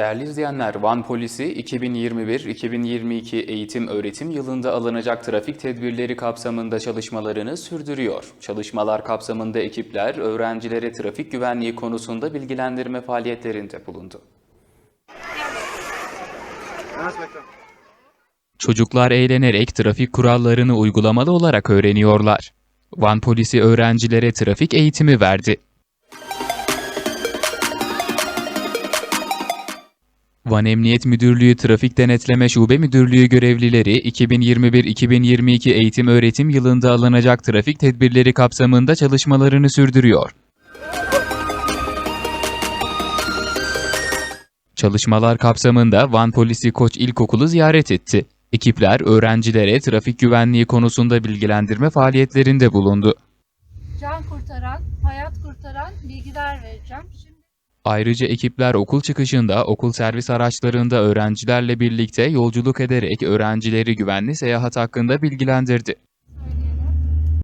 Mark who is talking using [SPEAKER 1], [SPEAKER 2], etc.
[SPEAKER 1] Değerli izleyenler, Van Polisi 2021-2022 eğitim öğretim yılında alınacak trafik tedbirleri kapsamında çalışmalarını sürdürüyor. Çalışmalar kapsamında ekipler öğrencilere trafik güvenliği konusunda bilgilendirme faaliyetlerinde bulundu. Çocuklar eğlenerek trafik kurallarını uygulamalı olarak öğreniyorlar. Van Polisi öğrencilere trafik eğitimi verdi. Van Emniyet Müdürlüğü Trafik Denetleme Şube Müdürlüğü görevlileri 2021-2022 eğitim öğretim yılında alınacak trafik tedbirleri kapsamında çalışmalarını sürdürüyor. Çalışmalar kapsamında Van Polisi Koç İlkokulu ziyaret etti. Ekipler öğrencilere trafik güvenliği konusunda bilgilendirme faaliyetlerinde bulundu.
[SPEAKER 2] can kurtaran, hayat kurtaran bilgiler vereceğim. Şimdi
[SPEAKER 1] Ayrıca ekipler okul çıkışında okul servis araçlarında öğrencilerle birlikte yolculuk ederek öğrencileri güvenli seyahat hakkında bilgilendirdi.